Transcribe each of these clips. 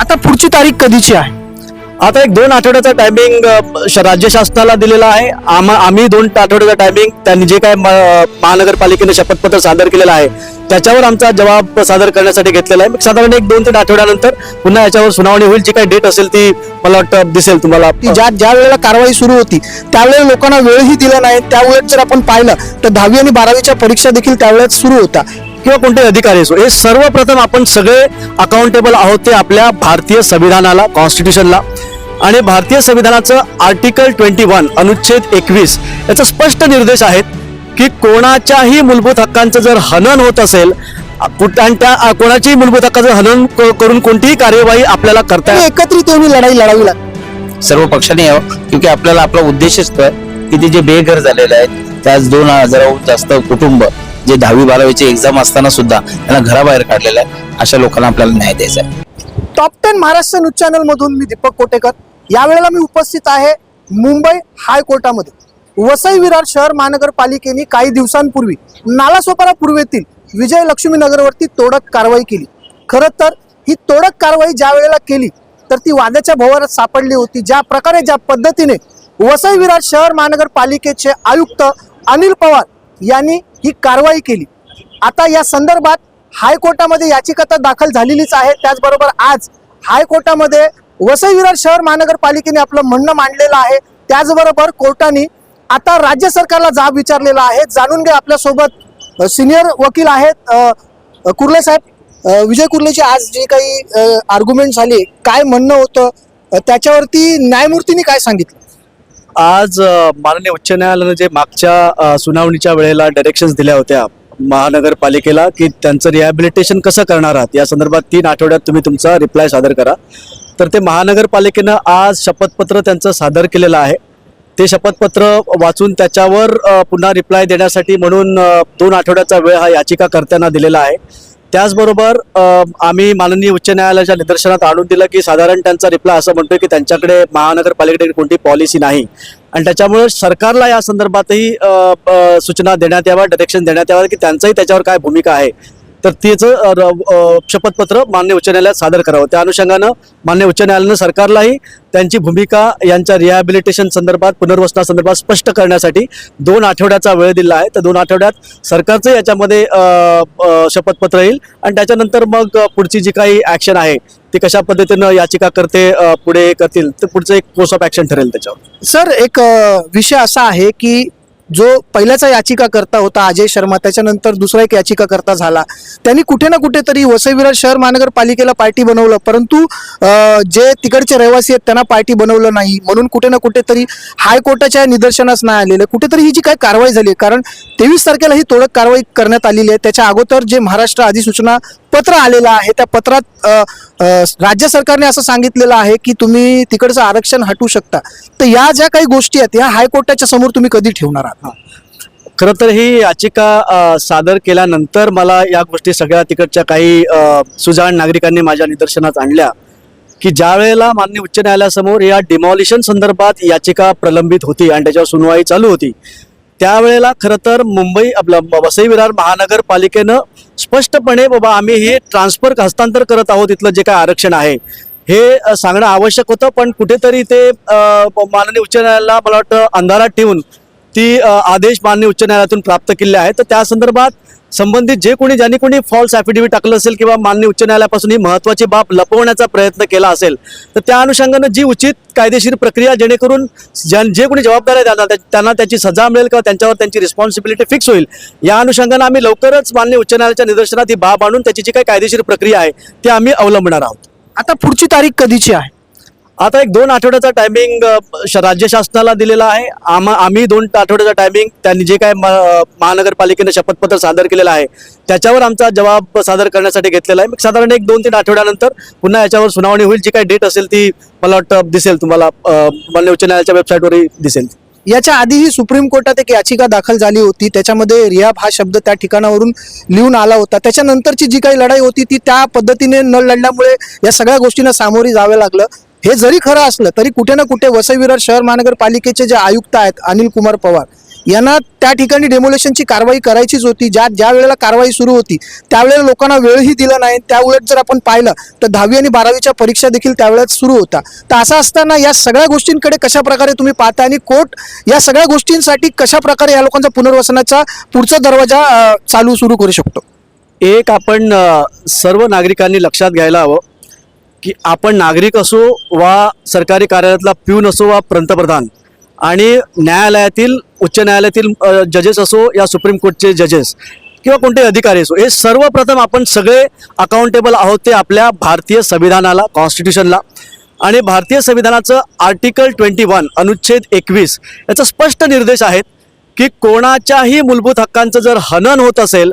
आता पुढची तारीख कधीची आहे? आता एक दोन आठवड्याचा टायमिंग राज्य शासनाला दिलेला आहे. आम्हा आम्ही दोन आठवड्याचा टायमिंग त्यांनी जे काय म- महानगरपालिकेने शपथपत्र सादर केलेलं आहे त्याच्यावर आमचा जबाब सादर करण्यासाठी घेतलेला आहे. साधारण एक दोन तीन आठवड्यानंतर पुन्हा याच्यावर सुनावणी होईल. जी काही डेट असेल ती मला वाटतं दिसेल तुम्हाला. ज्या ज्या वेळेला कारवाई सुरू होती त्यावेळेला लोकांना वेळही दिला नाही. त्यावेळेस जर आपण पाहिलं तर दहावी आणि बारावीच्या परीक्षा देखील त्यावेळेस सुरू होता किंवा कोणते अधिकारी असो हे सर्वप्रथम आपण सगळे अकाउंटेबल आहोत ते आपल्या भारतीय संविधानाला कॉन्स्टिट्यूशनला आणि भारतीय संविधानाचं आर्टिकल ट्वेंटी वन अनुच्छेद एकवीस याचा स्पष्ट निर्देश आहेत की कोणाच्याही मूलभूत हक्कांचं जर हनन होत असेल आणि त्या कोणाच्याही मूलभूत हक्काचं हनन क- करून कोणतीही कार्यवाही आपल्याला करता एकत्रित येऊन लढाई लढावी लागते. सर्व पक्षाने यावं क्योंकि आपल्याला आपला उद्देशच तो आहे की ते जे बेघर झालेले आहेत त्याच दोन हजाराहून जास्त कुटुंब जे दहावी बारावीची एक्झाम असताना सुद्धा त्यांना घराबाहेर काढलेलं आहे. अशा लोकांना आपल्याला न्याय द्यायचा आहे. Top ten Maharashtra news channel मधून मी दीपक कोटेकर. यावेळेला मी उपस्थित आहे मुंबई हायकोर्टामध्ये. वसई विरार शहर महानगरपालिकेने काही दिवसांपूर्वी नालासोपारा पूर्वेतील विजय लक्ष्मी नगरवरती तोडक कारवाई केली. खरं तर ही तोडक कारवाई ज्या वेळेला केली तर ती वादाच्या भोवरात सापडली होती. ज्या प्रकारे ज्या पद्धतीने वसई विरार शहर महानगरपालिकेचे आयुक्त अनिल पवार यांनी ही कारवाई केली. आता या संदर्भात हायकोर्टामध्ये याचिका तर दाखल झालेलीच आहे. त्याचबरोबर आज हायकोर्टामध्ये वसई विरार शहर महानगरपालिकेने आपलं म्हणणं मांडलेलं आहे. त्याचबरोबर कोर्टाने आता राज्य सरकारला जाब विचारलेला आहे. जाणून घ्या आपल्यासोबत सिनियर वकील आहेत कुर्ले साहेब. विजय कुर्लेची आज जी काही आर्ग्युमेंट झाली काय म्हणणं होतं त्याच्यावरती न्यायमूर्तींनी काय सांगितलं? आज माननीय उच्च न्यायालयानं जे मागच्या सुनावणीच्या वेळेला डायरेक्शन्स दिल्या होत्या महानगरपालिकेला की त्यांचं रिहॅबिलिटेशन कसं करणार आहात? या संदर्भात तीन आठवड्यात तुम्ही तुमचा रिप्लाय सादर करा. तर ते महानगरपालिकेनं आज शपथपत्र त्यांचं सादर केलेलं आहे. ते शपथपत्र वाचून त्याच्यावर पुन्हा रिप्लाय देण्यासाठी म्हणून दोन आठवड्याचा वेळ हा याचिकाकर्त्यांना दिलेला आहे. त्याचबरोबर आम्ही माननीय उच्च न्यायालयाच्या निदर्शनात आणून दिलं की साधारण त्यांचा रिप्लाय असं म्हणतोय की त्यांच्याकडे महानगरपालिकेकडे कोणती पॉलिसी नाही. आणि त्याच्यामुळे सरकारला या संदर्भातही सूचना देण्यात याव्या डायरेक्शन देण्यात याव्या की त्यांचाही त्याच्यावर काय भूमिका आहे. तर तिचं र- शपथपत्र मान्य उच्च न्यायालयात सादर करावं. त्या अनुषंगानं मान्य उच्च न्यायालयानं सरकारलाही त्यांची भूमिका यांच्या रिहॅबिलिटेशन संदर्भात पुनर्वसनासंदर्भात स्पष्ट करण्यासाठी दोन आठवड्याचा वेळ दिला आहे. तर दोन आठवड्यात सरकारचं याच्यामध्ये शपथपत्र येईल. आणि त्याच्यानंतर मग पुढची जी काही ॲक्शन आहे ती कशा पद्धतीनं याचिकाकर्ते करते पुढे करतील तर पुढचं एक कोर्स ऑफ ॲक्शन ठरेल त्याच्यावर. सर एक विषय असा आहे की जो पहिल्याचा याचिकाकर्ता होता अजय शर्मा त्याच्यानंतर दुसरा एक याचिकाकर्ता झाला. त्यांनी कुठे ना कुठेतरी वसईविराज शहर महानगरपालिकेला पार्टी बनवलं परंतु जे तिकडचे रहिवासी आहेत त्यांना पार्टी बनवलं नाही. म्हणून कुठे ना कुठेतरी हायकोर्टाच्या निदर्शनास नाही आलेलं. कुठेतरी ही जी काय कारवाई झाली आहे, कारण तेवीस तारखेला ही तोडक कारवाई करण्यात आलेली आहे. त्याच्या अगोदर जे महाराष्ट्र अधिसूचना पत्र आलेलं आहे. त्या पत्रात राज्य सरकारने असं सांगितलेलं आहे की तुम्ही तिकडचं आरक्षण हटवू शकता. तर या ज्या काही गोष्टी आहेत या हायकोर्टाच्या समोर तुम्ही कधी ठेवणार आहात? खरं तर ही याचिका सादर केल्यानंतर मला या गोष्टी सगळ्या तिकडच्या काही सुजाण नागरिकांनी माझ्या निदर्शनात आणल्या की ज्या वेळेला मान्य उच्च न्यायालयासमोर या डिमॉलिशन संदर्भात याचिका प्रलंबित होती आणि त्याच्यावर सुनवाई चालू होती त्यावेळेला खरं तर मुंबई आपलं वसई विरार महानगरपालिकेनं स्पष्टपणे बाबा आम्ही हे ट्रान्सफर हस्तांतर करत आहोत इथलं जे काय आरक्षण आहे. हे सांगणं आवश्यक होतं पण कुठेतरी ते माननीय उच्च न्यायालयाला मला वाटतं अंधारात ठेवून ती आदेश माननीय उच्च न्यायालयातून प्राप्त केले आहेत. तर त्या संदर्भात संबंधित जे कोणी ज्यांनी कोणी फॉल्स ॲफिडेव्हिट टाकलं असेल किंवा मान्य उच्च न्यायालयापासून ही महत्वाची बाब लपवण्याचा प्रयत्न केला असेल तर त्या अनुषंगानं जी उचित कायदेशीर प्रक्रिया जेणेकरून ज्या जे कोणी जबाबदार आहे त्यांना त्यांना त्याची सजा मिळेल किंवा त्यांच्यावर त्यांची रिस्पॉन्सिबिलिटी फिक्स होईल. या अनुषंगानं आम्ही लवकरच मान्य उच्च न्यायालयाच्या निदर्शनात ही बाब आणून त्याची जी काही कायदेशीर प्रक्रिया आहे ती आम्ही अवलंबणार आहोत. आता पुढची तारीख कधीची आहे? आता एक दोन आठवड्याचा टायमिंग राज्य शासनाला दिलेला आहे. आम आम्ही दोन आठवड्याचा टायमिंग त्यांनी जे काय म- महानगरपालिकेने शपथपत्र सादर केलेलं आहे त्याच्यावर आमचा जबाब सादर करण्यासाठी घेतलेला आहे. मग साधारण एक दोन तीन आठवड्यानंतर पुन्हा याच्यावर सुनावणी होईल. जी काय डेट असेल ती मला वाटतं दिसेल तुम्हाला. मान्य उच्च न्यायालयाच्या वेबसाईटवरही दिसेल. याच्या आधीही सुप्रीम कोर्टात एक याचिका दाखल झाली होती. त्याच्यामध्ये रियाब हा शब्द त्या ठिकाणावरून लिहून आला होता. त्याच्यानंतरची जी काही लढाई होती ती त्या पद्धतीने न लढल्यामुळे या सगळ्या गोष्टींना सामोरी जावे लागलं. हे जरी खरं असलं तरी कुठे ना कुठे वसईविरार शहर महानगरपालिकेचे जे आयुक्त आहेत अनिल कुमार पवार यांना त्या ठिकाणी डेमोलेशनची कारवाई करायचीच होती. ज्या ज्या वेळेला कारवाई सुरू होती त्यावेळेला लोकांना वेळही दिला नाही. त्याउलट जर आपण पाहिलं तर दहावी आणि बारावीच्या परीक्षा देखील त्यावेळेस सुरू होता तर असं असताना या सगळ्या गोष्टींकडे कशा प्रकारे तुम्ही पाहता आणि कोर्ट या सगळ्या गोष्टींसाठी कशा प्रकारे या लोकांचा पुनर्वसनाचा पुढचा दरवाजा चालू सुरू करू शकतो? एक आपण सर्व नागरिकांनी लक्षात घ्यायला हवं. की आपण नागरिक असो वा सरकारी कार्यालयातला प्यून असो वा पंतप्रधान आणि न्यायालयातील उच्च न्यायालयातील जजेस असो या सुप्रीम कोर्टचे जजेस किंवा कोणते अधिकारी असो हे सर्वप्रथम आपण सगळे अकाउंटेबल आहोत ते आपल्या भारतीय संविधानाला कॉन्स्टिट्यूशनला आणि भारतीय संविधानाचं आर्टिकल ट्वेंटी वन अनुच्छेद एकवीस याचा स्पष्ट निर्देश आहेत की कोणाच्याही मूलभूत हक्कांचं जर हनन होत असेल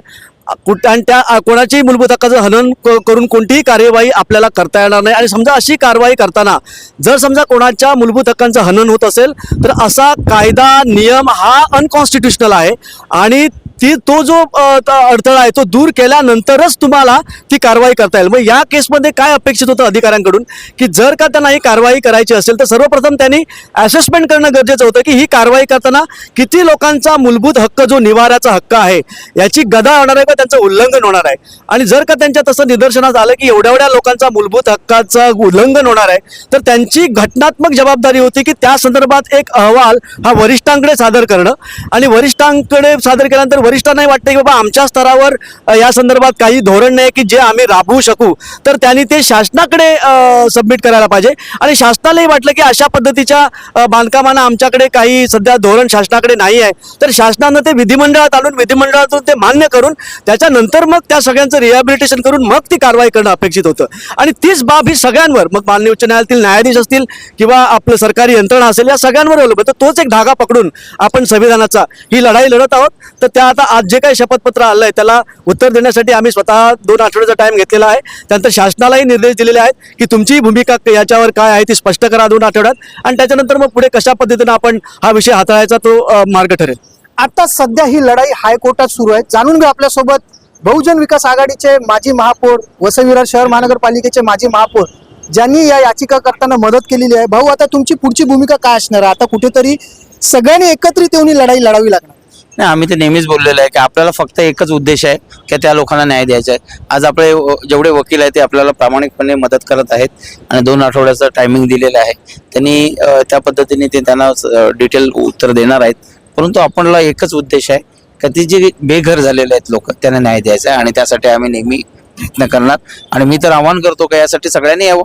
आणि त्या कोणाच्याही मूलभूत हक्काचं हनन क- करून कोणतीही कार्यवाही आपल्याला करता येणार नाही. आणि समजा अशी कारवाई करताना जर समजा कोणाच्या मूलभूत हक्कांचं हनन होत असेल तर असा कायदा नियम हा अनकॉन्स्टिट्युशनल आहे. आणि ती तो जो अडथळा आहे तो दूर केल्यानंतरच तुम्हाला ती कारवाई करता येईल. मग या केसमध्ये काय अपेक्षित होतं अधिकाऱ्यांकडून? की जर का त्यांना ही कारवाई करायची असेल तर सर्वप्रथम त्यांनी असेसमेंट करणं गरजेचं होतं की ही कारवाई करताना किती लोकांचा मूलभूत हक्क जो निवाराचा हक्क आहे याची गदा होणार आहे का त्यांचं उल्लंघन होणार आहे? आणि जर का त्यांच्या तसं निदर्शनास आलं की एवढ्या एवढ्या लोकांचा मूलभूत हक्काचं उल्लंघन होणार आहे तर त्यांची घटनात्मक जबाबदारी होती की त्या संदर्भात एक अहवाल हा वरिष्ठांकडे सादर करणं. आणि वरिष्ठांकडे सादर केल्यानंतर वरिष्ठांनाही वाटतं की बाबा आमच्या स्तरावर या संदर्भात काही धोरण नाही की जे आम्ही राबवू शकू तर त्यांनी ते शासनाकडे सबमिट करायला पाहिजे. आणि शासनालाही वाटलं की अशा पद्धतीच्या बांधकामांना आमच्याकडे काही सध्या धोरण शासनाकडे नाही आहे. तर शासनानं ते विधिमंडळात आणून विधिमंडळातून ते मान्य करून त्याच्यानंतर मग त्या सगळ्यांचं रिहॅबिलिटेशन करून मग ती कारवाई करणं अपेक्षित होतं. आणि तीच बाब ही सगळ्यांवर मग माननीय उच्च न्यायालयातील न्यायाधीश असतील किंवा आपलं सरकारी यंत्रणा असेल या सगळ्यांवर अवलंबून तर तोच एक धागा पकडून आपण संविधानाचा ही लढाई लढत आहोत. तर त्या आता आज जे काही शपथपत्र आलं आहे त्याला उत्तर देण्यासाठी आम्ही स्वतः दोन आठवड्याचा टाइम घेतलेला आहे. त्यानंतर शासनालाही निर्देश दिलेले आहेत की तुमची भूमिका याच्यावर काय आहे ती स्पष्ट करा दोन आठवड्यात. आणि त्याच्यानंतर मग पुढे कशा पद्धतीनं आपण हा विषय हाताळायचा तो मार्ग ठरेल. आता सध्या ही लढाई हायकोर्टात सुरू आहे. जाणून घ्या आपल्यासोबत बहुजन विकास आघाडीचे माजी महापौर वसईविरार शहर महानगरपालिकेचे माजी महापौर ज्यांनी या याचिका करताना मदत केलेली आहे. भाऊ आता तुमची पुढची भूमिका काय असणार आहे? आता कुठेतरी सगळ्यांनी एकत्रित येऊन लढाई लढावी लागणार. नाही आम्ही ते नेहमीच बोललेलं आहे की आपल्याला फक्त एकच उद्देश आहे की त्या लोकांना न्याय द्यायचा आहे. आज आपले व- जेवढे वकील आहेत ते आपल्याला प्रामाणिकपणे मदत करत आहेत आणि दोन आठवड्याचं टायमिंग दिलेलं आहे. त्यांनी त्या पद्धतीने ते त्यांना डिटेल उत्तर देणार आहेत. परंतु आपणला एकच उद्देश आहे का ती जे बेघर झालेले आहेत लोक त्यांना न्याय द्यायचा आहे आणि त्यासाठी आम्ही नेहमी प्रयत्न करणार. आणि मी तर आवाहन करतो का यासाठी सगळ्यांनी यावं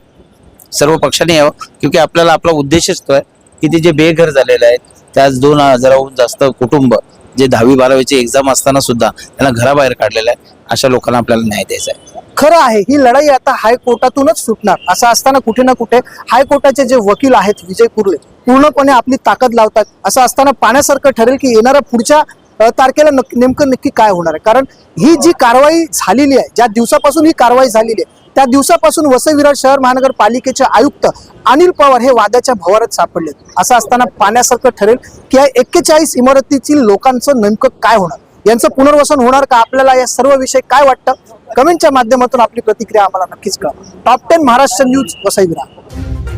सर्व पक्षांनी यावं क्योंकि आपल्याला आपला उद्देशच तो आहे की ते जे बेघर झालेले आहेत त्याच दोन हजाराहून जास्त कुटुंब जे दहावी बारावीची एक्झाम असताना सुद्धा त्यांना घराबाहेर काढलेलं आहे. अशा लोकांना आपल्याला न्याय द्यायचा आहे. खरं आहे ही लढाई आता हायकोर्टातूनच सुटणार. असं असताना कुठे ना कुठे हायकोर्टाचे जे वकील आहेत विजय कुर्ले पूर्णपणे आपली ताकद लावतात. असं असताना पाण्यासारखं ठरेल की येणाऱ्या पुढच्या तारखेला नक्की नेमकं नक्की काय होणार आहे? कारण ही जी कारवाई झालेली आहे ज्या दिवसापासून ही कारवाई झालेली आहे त्या दिवसापासून वसई विरार शहर महानगरपालिकेचे आयुक्त अनिल पवार हे वादाच्या भवारात सापडले असं असताना पाण्यासारखं ठरेल की या एक्केचाळीस इमारतीतील लोकांचं नेमकं काय होणार? यांचं पुनर्वसन होणार का? आपल्याला या सर्व विषय काय वाटतं? कमेंटच्या माध्यमातून आपली प्रतिक्रिया आम्हाला नक्कीच कळवा. Top ten Maharashtra news Vasai Virar